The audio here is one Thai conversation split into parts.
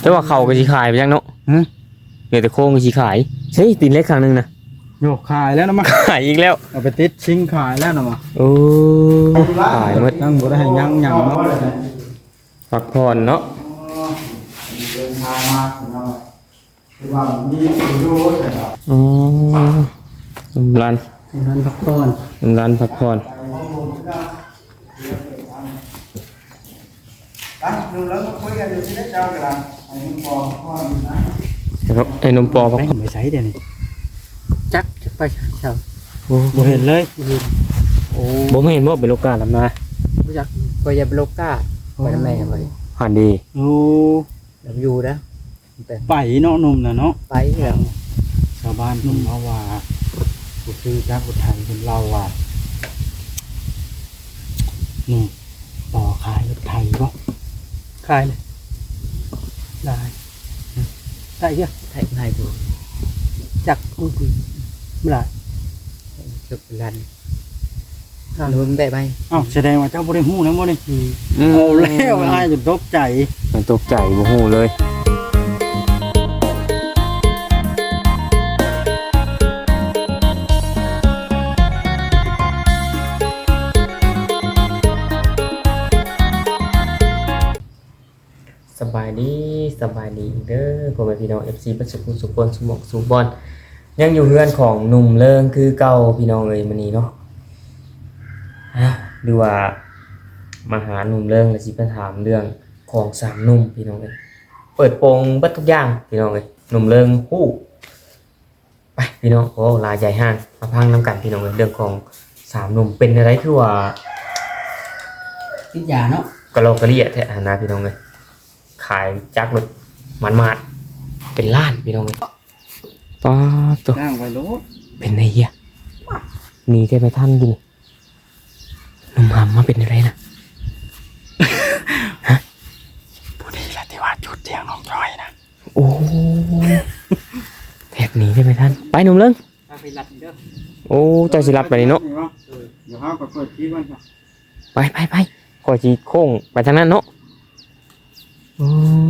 แต่ว่าเขาก็สิขายไปจังเนาะฮะ เหลือแต่โครงก็สิขายใช่ตีนเล็กครั้งหนึงนะโยกขายแล้วนะมาขายอีกแล้วเอาไปติดชิงขายแล้วนะมาโอ้ขายหมดนั่งบ่ได้ให้ยังยังเนาะพักผ่อนเนาะเดินทางมาเนาะคือว่ามีอยู่แต่ว่าอ๋อน้ำรันนั้นพักผ่อนน้ำรันพักผ่อนตั้งดูแล้วก็คุยกันอยู่ที่เจ้ากันละ ไอ้มึงบอกว่ามีนะนะครับไอ้นมปอพักผ่อนไม่ใช่เดี๋ยวนี้จักจะไปเช่าโอ้บ่เห็นเลยโอ้บ่ไม่เห็นว่าเป็นโลกาลำนารู้จักก็อย่าไปโลก้าไปทำไมกันไปผ่านดีโอ้เราอยู่นะแต่ไปเนาะหนุ่มน่ะเนาะไปแล้วชาวบ้านนุ่มเขาว่าผู้ซื้อจากอุทัยเป็นเราว่านี่ต่อขายรถไทยบ่ขายเลย ได้ได้เยอะไทยไทยดูจักกูกูไม่ได้จบลันหรือมันได้ไหมอ้าวแสดงว่าเจ้าบ่ได้ฮู้นะบ่ได้อืมเอาแล้วอ้ายจนตกใจมันตกใจโมโหเลย สบายดีเด้อพ่อแม่พี่น้อง FC ประสุขุสุพลสุหมอกสุบอลยังอยู่เฮือนของหนุ่มเลิงคือเก่าพี่น้องเอ้ยมื้อนี้เนาะอะดูว่ามาหาหนุ่มเลิงแล้วสิไปถามเรื่องของสามหนุ่มพี่น้องเอ้ยเปิดโปงเบิดทุกอย่างพี่น้องเอ้ยหนุ่มเลิงฮู้ไปพี่น้องโอ้ลายใหญ่ห้างมาพังน้ำกันพี่น้องเอ้ยเรื่องของสามหนุ่มเป็นอะไรคือว่าติดยาเนาะกะโลกะเลียแท้หานะพี่น้องเลย ขายจักรรถมันมาดๆเป็นล้านพี่น้องเลยป้าบตัวนั่งไว้โลดเป็นไงเฮียหนีได้ไปท่านดิหนุ่มหำมาเป็นอะไรนะผู้ดีละที่ว่าจุดเตียงน้องจอยนะโอ้แทบหนีได้ไปท่าน ไปหนุ่มเลิงไปรัดเด้อโอ้เจ้าสิรับไปนี่เนาะเดี๋ยวเฮาก็เปิดคลิปมันค่ะไปไปไปก่อยจีโค้งไปทางนั้นเนาะ อื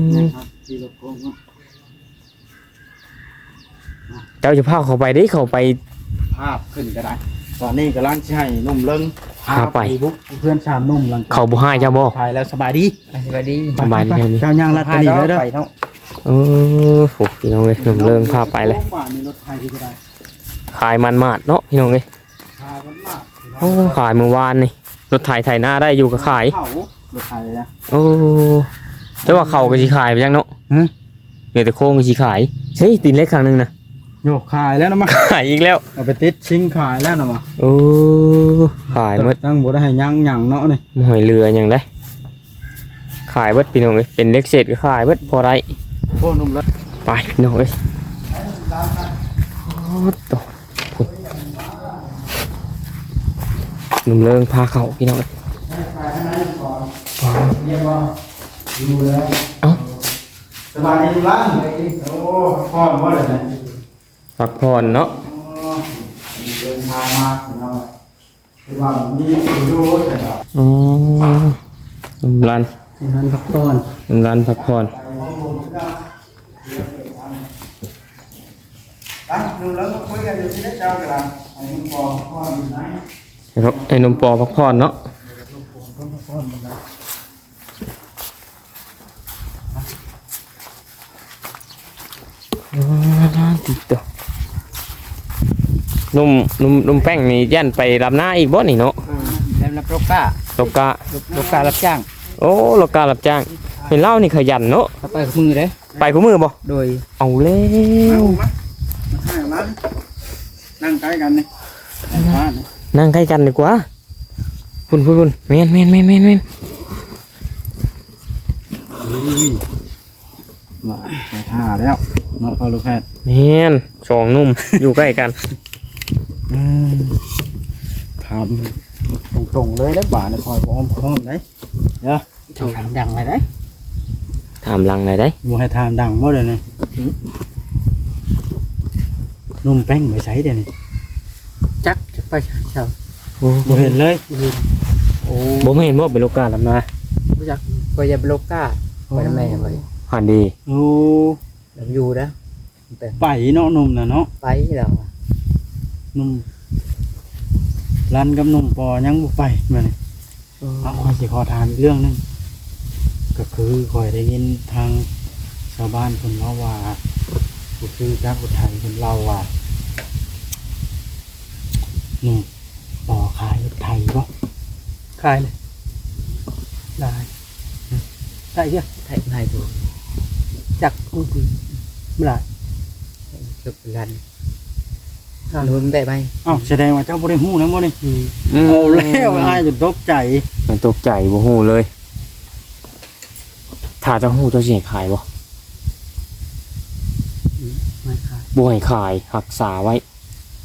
มครับที่รถโค้งเนาะเจ้าจะพาเขาไปได้เขาไป ภาพขึ้นก็ได้ ตอนนี้กำลังสิให้หนุ่มเลิงพาไป บุกเพื่อนชามนุ่มหลังจากเขาบุให้เจ้าบ่ ถ่ายแล้วสบายดีสวัสดีสบายดีไปเจ้าย่างลัดกันดีเลยเด้อไปเนาะเออโหพี่น้องเลยหนุ่มเลิงพาไปเลยบ้านมีรถไทยที่ก็ได้ขายมันมาดเนาะพี่น้องเอ้ยพากันมากโอ้ขายเมื่อวานนี่รถไถไถหน้าได้อยู่ก็ขาย เขารถไทยนะโอ้ แต่ว่าเขาก็สิขายไปจังเนาะฮะเหลือแต่โครงก็สิขายใช่ตีนเล็กครั้งหนึงนะโยกขายแล้วนะมาขายอีกแล้วเอาไปติดชิงขายแล้วนะมาโอ้ขายหมดตั้งบ่ได้ให้ยังยังเนาะนี่หอยเรืออย่างได้ขายเบิดพี่น้องเอ้ยเป็นเล็กเศษก็ขายเบิดพอได้ โอ้หนุ่มเลิงไปพี่น้องเอ้ยโอ้ตวพุ่นหนุ่มเลิงพาเขาพี่น้อ งเอ้ยสบายดีร้านโอ้พ่อว่าอะไรนะพักผ่อนเนาะเดินทางมาเนาะคือว่ามีอยู่แต่ว่าอ๋อหนุ่มรันนั้นพักผ่อนหนุ่มรันพักผ่อนตั้งดูแล้วก็คุยกันอยู่ที่เจ้ากันละไอ้มึงบอกพ่ออยู่ไหนนะครับไอ้นมปอพักผ่อนเนาะอ๋อ ติดตัวนุ่มนุ่มนุ่มแป้งนี่ยันไปรับหน้าอีกบ่นี่เนาะแล้วรับโลก้าโลกาโลก้ารับจ้าง โอ้โลการับจ้างเห็นเล่านี่ขยันเนาะถ้าไปมือเด้ไปคู่มือบ่โดยเอาแล้วมานั่งใกล้กันนี่บ้านนั่งใกล้กันดีกว่าคุณคุณคุณเมนเมนเมนเมนเมน มาไปท่าแล้วเนาะพ่อลูกแพทย์เมนสองหนุ่ม อยู่ใกล้กันถามตรงๆเลยแล้วบ้านคอยพร้อมพร้อมไหนทำดังไปได้ถามหลังไหนอยได้บ่ให้ถามดังบ่เลยนี่นุ่มแป้งไปใช้เดี๋ยวนี้จักจะไปเช่าโอ้บ่เห็นเลยโอ้ผมเห็นว่าเป็นโลกาลำนารู้จักก็อย่าไปโลก้าไปทำไมกันไป ผ่หันดี โอ้เราอยู่นะแต่ไปเนาะหนุ่มน่ะเนาะไปแล้วอะหนุ่มรันกับหนุ่มปอยังบ่ไปมาเนี่ยเอาขอยสิขอถามอีกเรื่องหนึงก็คือคอยได้ยินทางชาวบ้านคนเล่าว่าผู้ชื่อจักอุทัยคนเล่าว่าหนุ่มปอขายรถไทยบ่ขายเลยได้ได้เยอะ thay thay thủ จักอุ้ยไม่ได้ chụp lần luôn bẹ bay อ้าวแสดงว่าเจ้าบ่ได้ฮู้นะบ่นี่อืมเอาแล้วอ้ายจนตกใจมันตกใจบ่ฮู้เลย ถ้าเจะฮู้เจะสิให้ขายบ่ไม่ขายบ่ให้ขายรักษาไว้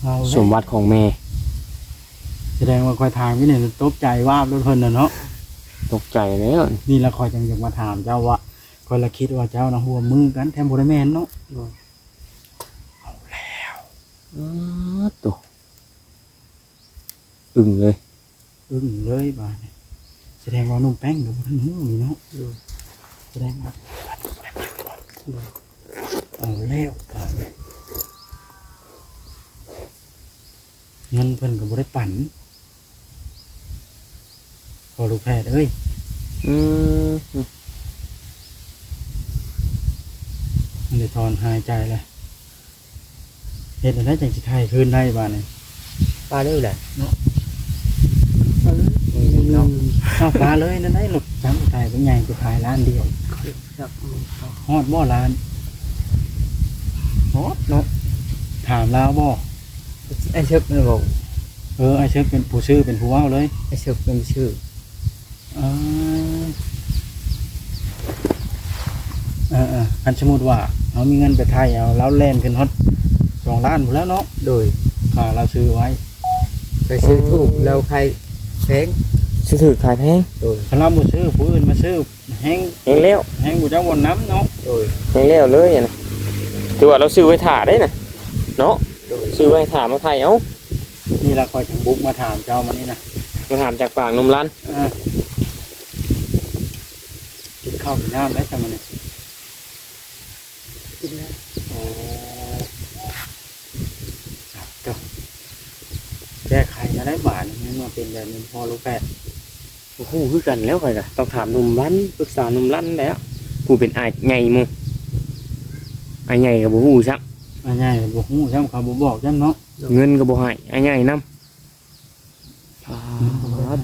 เอาสแล้วมบัติของแม่แสดงว่าคอยถามพี่เนี่ยตกใจว่าบรถเพิ่นน่ะเนาะตกใจแล้วนี่ละคอยจังอยากมาถามเจ้าว่า คอยละคิดว่าเจ้านะหัวมือกันแทมบ่ได้แม่นเนาะอ๋อตัวอึ้งเลย อึ้งเลยบาดนี้แสดงว่านุ่มแป้งกับบ่ทันฮู้นี่เนาะแสดงว่าเอาแล้วบาดนี้เงินเพิ่นก็บ่ได้ปั่นพอลูกแพทย์เอ้ยอืม มันได้ถอนหายใจเลยเฮ็ดได้จังสิไทยคืนได้บาดนี้ ba đứa là เอาปลาเลยนั่นได้หลบจังไทยเป็นใหญ่กูขายร้านเดียวจักฮอดบ่ร้านฮอดเนาะถามแล้วบ่ anh chụp nó gồm เออไอ้เชิญเป็นผู้ชื่อเป็นผู้เว้าเลย anh chụp em sư อ่าเออเออคันสมมุติว่า เอามีเงินไปไทยเอาแล้วแล่นขึ้นฮอดสองล้านหมดแล้วเนาะ đồi ค่าเราซื้อไว้ rồi sư thu lâu khai phén สิถือขายแพง đồi คันเราบ่ซื้อผู้อื่นมาซื้อแห้งแพงแล้วแห้งบ่เจ้าบ่น้ำเนาะ đồi แพงแล้วเลยอะนะถือว่าเราซื้อไว้ถ่าได้น่ะเนาะ đồi ซื้อไว้ถ่ามาไทยเอ้านี่ละคอยจังบุกมาถามเจ้ามานี่นะมาถามจากปากนมรันอ่ากินข้าวกินน้ำได้จังมัน นี่โอ้ครับก็แก้ไขจะได้บาทนี่มาเป็นแบบนี้พอรู้แปดโอ้โหคือกันแล้วค่อยก็ต้องถามนมรันปรึกษานมรันแล้วผู้เป็นอายใหญ่หมู่อายใหญ่ก็บ่ฮู้ซักอันใหญ่บอกหูช่ำเขาบอกบอกช่ำเนาะเงินก็บ่ให้อายใหญ่นำ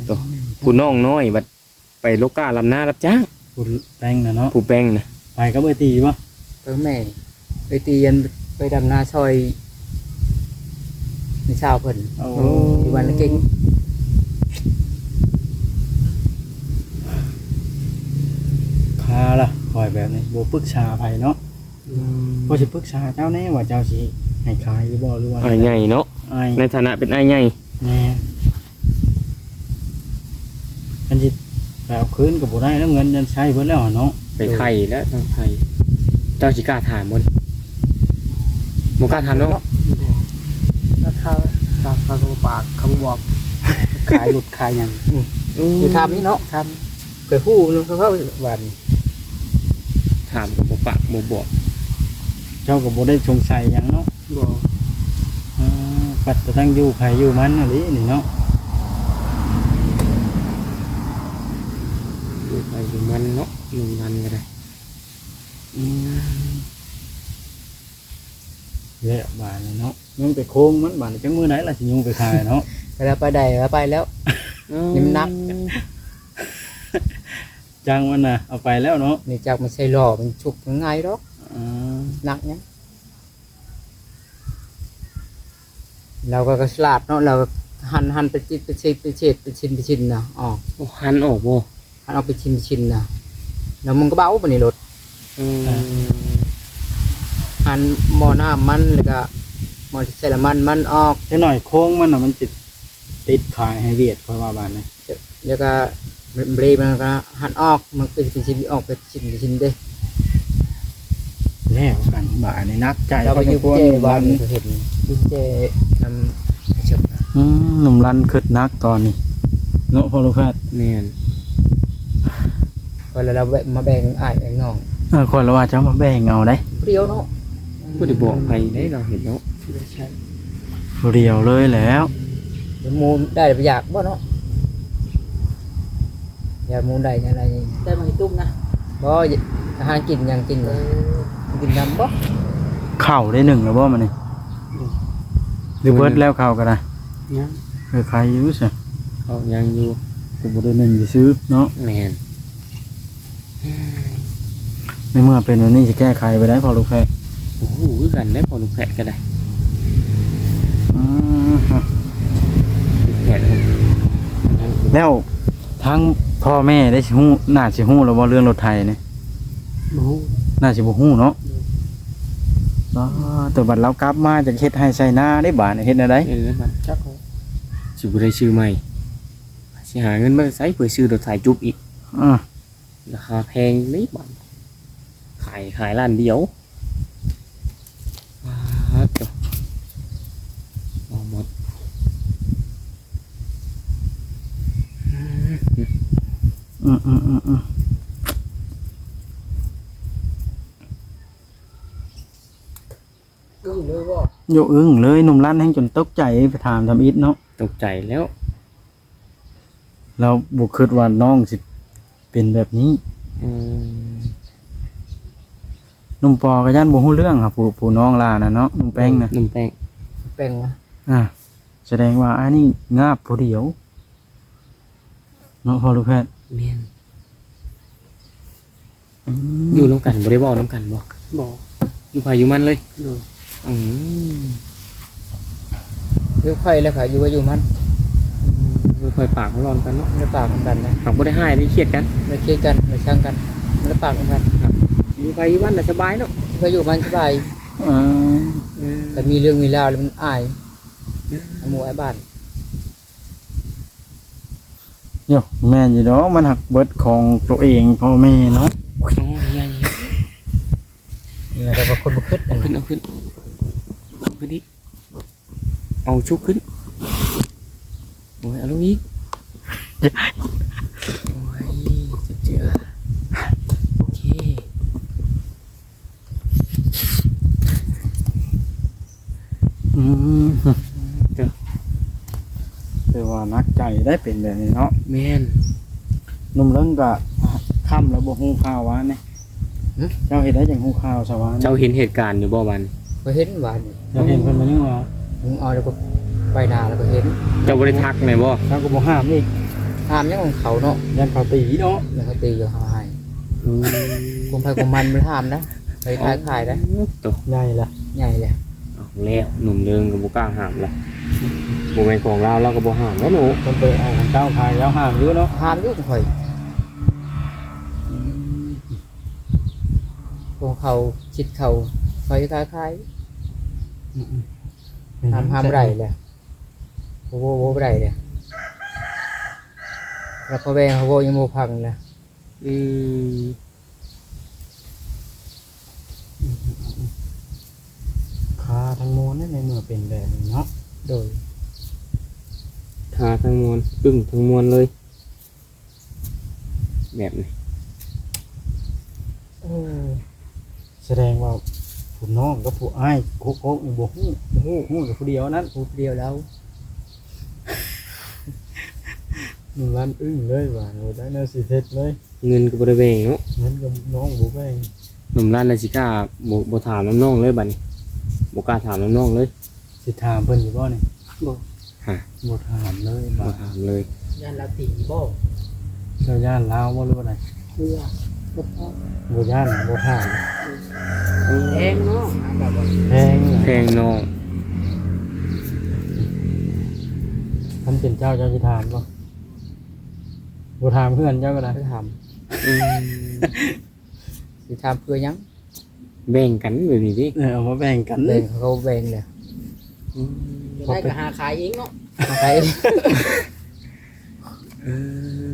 ตัวผู้น้องน้อยบัดไปโลกาลำหน้ารับจ้างคุณแป้งนะเนาะผู้แป้งน่ะไปก็เบอร์ตีปะ tới mẹ bây tiền bây đầm na soi thì sao phần โอ้ thì bạn nó kinh คาล่ะคอยแบบนี้โบปรึกษาไผเนาะก็สิปรึกษาเจ้าแน่ว่าเจ้าสิให้ขายหรือบ่หรือว่าอายใหญ่เนาะไอ้ในฐานะเป็นอายใหญ่แน่กันสิไปเอาคืนกับบ่ได้แล้วเงินยันใช้เบิดแล้วอะเนาะไปไทยแล้วทางไทย เจ้าสิกล้าถามบ่นบ่กล้าถามเนาะราคาราคาเขาปากเขาบอกขายหลุดขายหยัง thì tham ấy nó tham cái khu nó không có bạn ถามก็บ่ปากบ่บอกเจ้าก็บ่ได้สงสัยหยังเนาะบอกอ่าปัดแต่ตั้งอยู่ไผอยู่มันอะไรนี่เนาะอยู่ไปอยู่มันเนาะอยู่มันก็ได้ เละบานเลยเนาะยังไปโค้งมันบานจังมือไหนล่ะสิยุงไปขายเนาะ cái là bay đầy là bay léo นิ่มนักจังมันน่ะเอาไปแล้วเนาะ mình chắc mình xây lò mình chụp cái ngay đó อ่า nặng nhá เราก็กระสลัดเนาะเราหันหันไปจิตไปชิดไปเชิดไปชินไปชินนะอ๋อโอ้หันออกบ่หันเอาไปชินไปชินนะแล้วมึงก็เบ้าไปนี่รถ อืมหันหมอน้ำมันแล้วก็หมอใส่ละมันมันออกจังหน่อยโค้งมันน่ะมันติดติดขายให้เวียดคอยว่าบานนะแล้วก็เบรย์มันก็หันออกมันเป็นชินออกไปชินไปชินเด้แล้วกันบานในนักใจเราไปพอยูสมควรเจหนุ่มวัรันนเห็นยูเจนำเฉบอืมหนุ่มรันขึ้นนักตอนนี้เนาะพอลูกแพทย์แม่นก็แล้วเรามาแบ่งอ้ายแบ่งน้อง เออคนละว่าจะเอามาแบ่งเอาได้เปรี้ยวเนาะบ่ได้บอกไปได้เราเห็นเนาะใช่เรียวเลยแล้วเดี๋ยวมูลได้ไปอยากบ่เนาะอยากมูลได้อะไรนี่ได้มาให้ตุ้มนะบ่อาหารกินหยังกินเลยกินน้ำบ่เข่าได้หนึ่งแล้วบ่มันนี่หรือเบิดแล้วเข่าก็ได้เนี่ยเออใครอยู่สิเขายังอยู่กูบ่ได้หนึ่งสิซื้อเนาะแม่น ในเมื่อเป็นวันนี้จะแก้ไขไปได้พอลูกแพรโอ้โหคือกันได้พอลูกแพะก็ได้อืมฮะลูกแพะนั่นแล้วทั้งพ่อแม่ได้สิฮู้น่าสิฮู้แล้วว่าเรื่องรถไทยนี่หมูน่าสิบ่ฮู้เนาะอ๋อแต่บัดเรากลับมาจะเฮ็ดให้ใส่หน้าได้บาดนี่เฮ็ดแนวใดเออมันจักสิบ่ได้ซื้อใหม่สิหาเงินมาใช้เพื่อซื้อรถไถจุบอีกอ่าราคาแพงนี่บัดขายขายร้านเดียวว้าวจ้ะเอาหมดอืมอืมอืมอืมอึ้งเลยบ่โยอึ้งเลยหนุ่มลั่นแห่งจนตกใจไปถามทำอิดเนาะตกใจแล้ว เราบุคิดว่าน้องสิเป็นแบบนี้ อืมห นุ่มปอก็ย่านบ่ฮู้เรื่องครับผู้ผู้น้องลานะเนาะหนุ่มแป้งนะนุ่มแป้งแป้งนะอ่าแสดงว่าอันนี้งาบผู้เดียวเนาะพอลูกแพทย์เมียนอืมอยู่น้ำกันบ่ได้บอกน้ำกันบ่บอกอยู่ภายอยู่มันเลยดูอืมเดี๋ยวค่อยแล้วค่ะอยู่ว่าอยู่มันไม่ค่อยปากเขาร้อนกันเนาะไม่ปากกันนะปากบ่ได้ให้ได้เครียดกันไม่เครียดกันไม่ช่างกันไม่ปากกัน อยู่ภายอยู่มันน่ะสบายเนาะก็อยู่มันสบายอ่าแต่มีเรื่องมีราวแล้วมันอายหมู่ไอ้บ้านโยแม่นอยู่ดอกมันหักเบิดของตัวเองพ่อแม่เนาะโอ้ยยังนี่แต่ว่าคนบ่คิดนั่นขึ้นน่ะเอาขึ้นเอาขึ้นอีกเอาชุกขึ้นโอ้ยเอาลงอีกโอ้ยจะเจือโอเค อืมแต่ว่านั กใจได้เป็นแบบนี้เนาะแม่นหนุ่มเลิงก็ค่ำแล้วบ่ฮู้ข่าววานี่เจ้าเฮ็ดได้จังฮู้ข่าวสวานเจ้าเห็นเหตุการณ์อยู่บ่วันก็เห็นว่านี่เจ้าเห็นเพิ่นมายังว่ามึงเอาแล้วก็ไปนาแล้วก็เห็น เจ้าบ่ได้ทักไหนบ่ทางก็บ่ห้ามอีกห้ามยังของเขาเนาะยันเขาตีเนาะแล้วเขาตีอยู่หาให้กุมไผกุมมันมันห้ามนะไปขายขายได้ตัวใหญ่ละใหญ่เลยเอาแล้วหนุ่มเริงกับบ่กล้าห้ามละ บ่แม่นของเราเราก็บ่ห้ามแล้วหนูมันไปเอาของเจ้าขายแล้วห้ามอยู่เนาะห้ามอยุ่งข่อยพวกเขาชิดเขาคอยขายขายห้ามห้ามไรเลยโอ้โหโอ้โหไรเลยแล้วเขาแบงเขาโวยังโมพังเลยอืมคาทั้งมวลนั่นในเมื่อเป็นแบบนี้เนาะโดย ทาทั้งมวลอึ้งทั้งมวลเลย แบบนี้โอ้แสดงว่าผู้น้องกับผู้อ้ายโคกโคกนี่บ่ฮู้บ่ฮู้ฮู้แต่ผู้เดียวนั้นพูดเดียวแล้วหนุ่มร้านอึ้งเลยว่าโอ้ได้แนวสิเฮ็ดเลย เงินก็บ่ได้แบ่งเนาะงั้นก็น้องบ่แบ่งหนุ่มร้านนาฬิกล้าบ่บ่ถามน้ำน้องเลยบัดนี้บ่กล้าถามน้ำน้องเลยสิถามเพิ่นอยู่บ่นี่บ่ ฮะบ่ถามเลยบ่บ่าถามเลยยันลาตีบ่เจ้าย่านลาวบ่หรือว่าไดเพื่อบ่พอบ่ย่านบ่ถามแพงเนาะแบบว่าแพงแพงน้องท่านเป็นเจ้าเจ้าสิถามบ่บ่ถามเพื่อนเจ้าก็ได้ไปทอืมำสิทำเพื่อหยังแบ่งกันแบบนี้ดิเออเอามาแบ่งกันเลแบ่ยงเขาแบ่งเลย อืมได้ก็หาขายเองเนาะใครเอ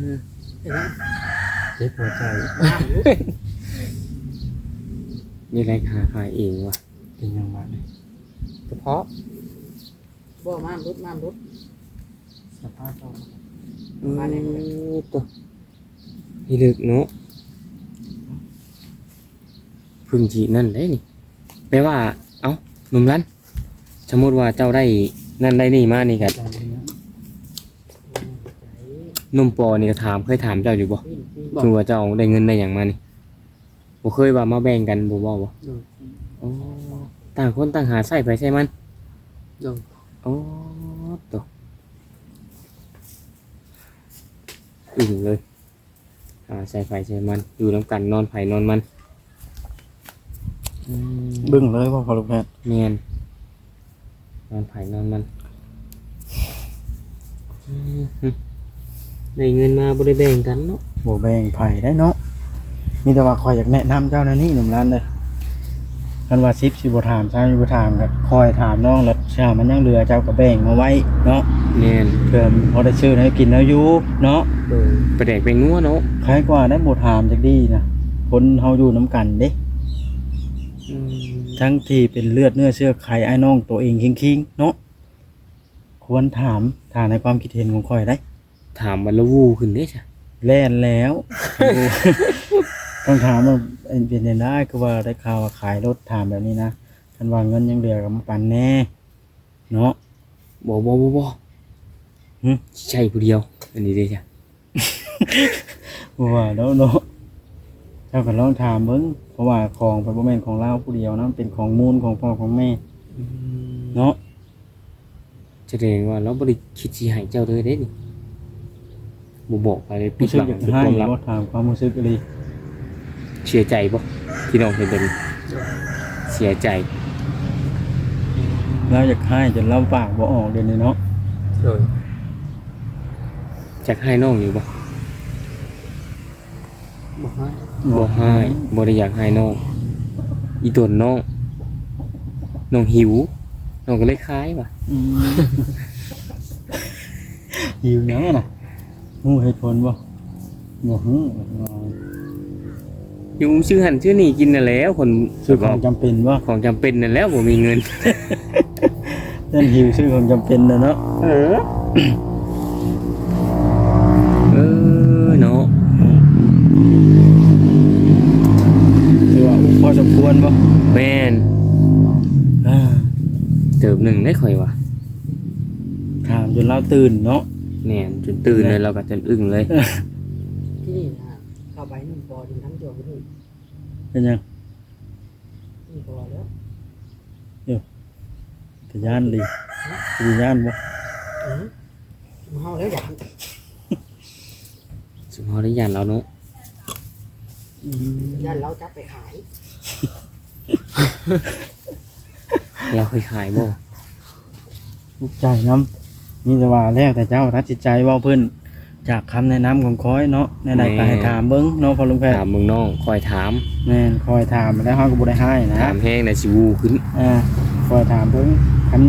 อเจ็บหัวใจนี่แหละหาขายเองว่ะเป็นยังไงเนี่ยเฉพาะบ่มามรุดมามรุดสภาพเรามาเนี่ยตัวพี่ลึกเนาะพึ่งจีนั่นได้นี่แปลว่า เอ้าหนุ่มรันส มมติว่าเจ้าได้นั่นได้นี่มานี่กันนุ่มปอนี่ก็ถามเคยถามเจ้าอยู่บ่ถึงว่าเจ้าได้เงินได้อย่างมานี่บ่เคยว่ามาแบ่งกันบ่บ่บ่อ๋อต่างคนต่างหาใส่ไปใช่มันโดยอ๋อตัวอึ่งเลยหาใส่ไฟใส่มัน อยู่น้ำกันนอนไผ่นอนมันอืมบึ้งเลยพ่อพอลูกแพทย์เนียนน อนไผ่นอนมันอืมได้เงินมาบริแบ่งกันเนาะบ่แบ่งไผได้เนาะมีแต่ว่าคอยอยากแนะนำเจ้านะนี่หนุ่มร้านเลยคันว่าซิปสิบ่ถามใช่บ่ถามก็คอยถามน้องแล้วชามันยังเหลือเจ้าก็แบ่งมาไว้เนาะเนียนเพื่อพอได้ซื้อให้กินแล้วอยู่เนาะโดยประแดกเป็นงัวเนาะใครกว่าได้บ่ถามจักดีนะคนเฮาอยู่นํกันเด้อืม ทั้งที่เป็นเลือดเนื้อเชื้อไขไอ้น้องตัวเองคิงๆเนาะควรถามถามในความคิดเห็นของข่อยได้ ถามวันละวูขึ้นได้จ้ะแล่นแล้ว ต้องถามว่าเป็นยังได้คือว่าได้ข่าวว่าขายรถถามแบบนี้นะคันว่าเงินยังเหลือกับมาปันแน่ เนาะบ่บ่บ่บ่หึใช่ผู้เดียว อันนี้ได้จ้ะว่าแล้วเนาะเจ้าก็ลองถามเบิ่ง เพราะว่าของเป็นบ่แม่นของเราผู้เดียวนะเป็นของมูลของพ่อของแม่เนาะแสดงว่าเราบริคิดสิให้เจ้าเลยเด้นี่บ่บอกไปเลยปิรู้ดสึกบังอยากเป็นให้ความลับ บ่ถามความรู้สึกเลยเสียใจบ่ที่น้องเห็นแบบนี้เสียใจเราอยากให้จนเราปากบ่ออกเดี๋ยวนี้เนาะโดยจักให้น้องอยู่บ่บอกให้ บ่ให้บ่ได้อยากให้น้องอีตนน้องน้องหิวน้องก็เลยคล้ายว่ะอืมหิวหยังอะน่ะฮู้เหตุผลบ่บ่ฮู้อยู่ชื่อหันชื่อนี่กินน่ะแหล้วคนซื้อของจำเป็นบ่ของจำเป็นนั่นแหล้วบ่มีเงินเล่นหิวซื้อของจำเป็นน่ะเนาะ เออเออเนาะ ถือว่าพอสมควรบ่ แม่น อ่า เติบหนึ่งได้ค่อยว่ะ ถามจนเรา ตื่นเนาะแม่นจนตื่นเลยเราก็จนอึ้งเลยที่นี่นะเข้าไปนุ่มปอดินทั้งตัวไปด้วยเป็นหยังนุ่มปอแล้วกะย่านดีกะย่านบ่อืมมาเฮาแล้วอย่างสมมติได้ยันเราเนาะยันเราจับไปขายเราเคยขายบ่ทุกข์ใจน้ำ มีแต่ว่าแล้วแต่เจ้าตัดสินใจเว่าเพิ่นจากคำแนะนำของคอยเนาะในใดก็ให้ถามเบิ่งเนาะพอลุงแพทย์ถามมึงน้องคอยถามแม่นคอยถามแล้วเฮาก็บ่ได้ให้นะ ถามแห้งในะสิวูขึ้นอ่าคอยถามเบิ่งคัน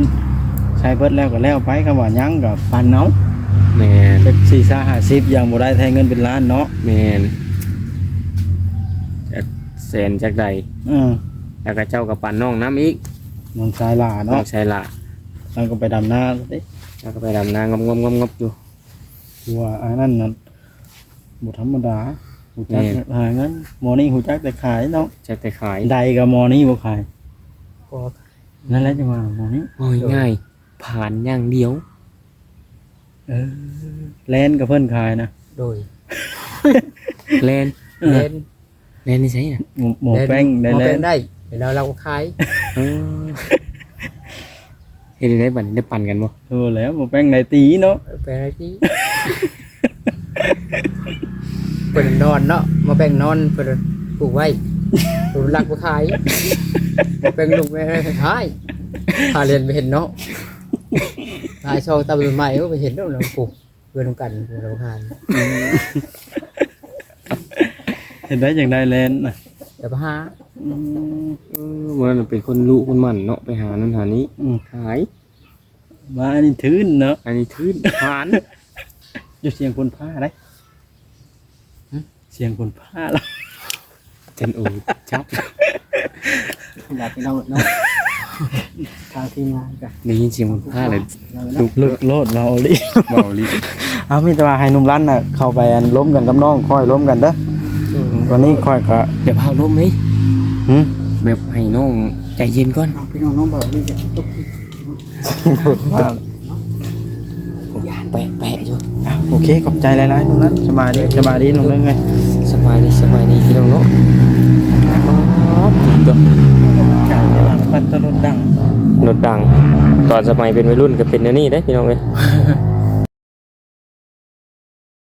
ใช้เบิดแล้วก็แล้วไปคำว่าหยังก็ปันเนาะแม่นเป็น4 5 50อย่างบ่ได้แทนเงินเป็นล้านเนาะแม่นจากแสนจากใดอือแล้วก็เจ้ากับปันน้องน้ำอีกน้องชายหลาน้อเนาะงชายละเราก็ไปดำนาเด้ แล้วก็ไปดำนางงมงมงบอยู่คือว่าอันนั้นน่ะบ่ธรรมดาหูจักแม่นหาเงินหมอนี่หูจักแต่ขายเนาะจะแต่ขายใดกับหมอนี่บ่ขายปอนั่นแหละจังว่าหมอนี่โอ้ยง่ายผ่านอย่างเดียว เออแลนกับเพิ่นขายนะโดยแลนเล่นแลนนี่ใช่น่ะหมอหมอแป้งได้หมอแลแป้นงได้เดี๋ยวเราเราก็ขายเออ เฮ็ดได้บัดนี้ได้ปั่นกันบ่เออแล้วหมอแป้งได้ตีเนาะแป้งอะไรที่ เป็นนอนเนาะมาแป้งนอนเป็นปลูกไว้ปลูกหลักก็ขายมาแป้งลูกไม่ให้ขายพาเรียนไปเห็นเนาะขายช่องตาบุญใหม่ก็ไปเห็นแล้วเราปลูกเพื่อนกันเราขายเห็นได้อย่างได้แลนน่ะเดี๋ยวไปหา เออมันเป็นคนรู้คนมันเนาะไปหานั่นหานี้อืม ขายว่าอันนี้ทื่นเนาะอันนี้ทื่นผ่าน อยู่เสียงคนผ้าได้เสียงคนผ้าแล้วจันโอจับอยากไปเราเนาะทางทีมงานกันได้ยินเสียงคนพาเลยลุกลุกโลดเราลิเบาลิเอามีแต่ว่าให้หนุ่มรันน่ะเข้าไปอันล้มกันกับน้องค่อยล้มกันเด้อวันนี้ค่อยก็เดี๋ยวพาล้มไหม หึพแบบให้น้องใจเย็นก่อนเอาพี่น้องน้องบอกนี่จะตกแปะแปะอยู่อะโอเคขอบใจหลายๆตรงนั้นสบายดีสบายดีตรงนั้นไงสบายดีสบายดีพี่น้องเนาะอ๋อตัวปัตตรถดังรถดัง ตอนสมัยเป็นวัยรุ่นก็เป็นอันนี้ได้พี่น้องเอ้ย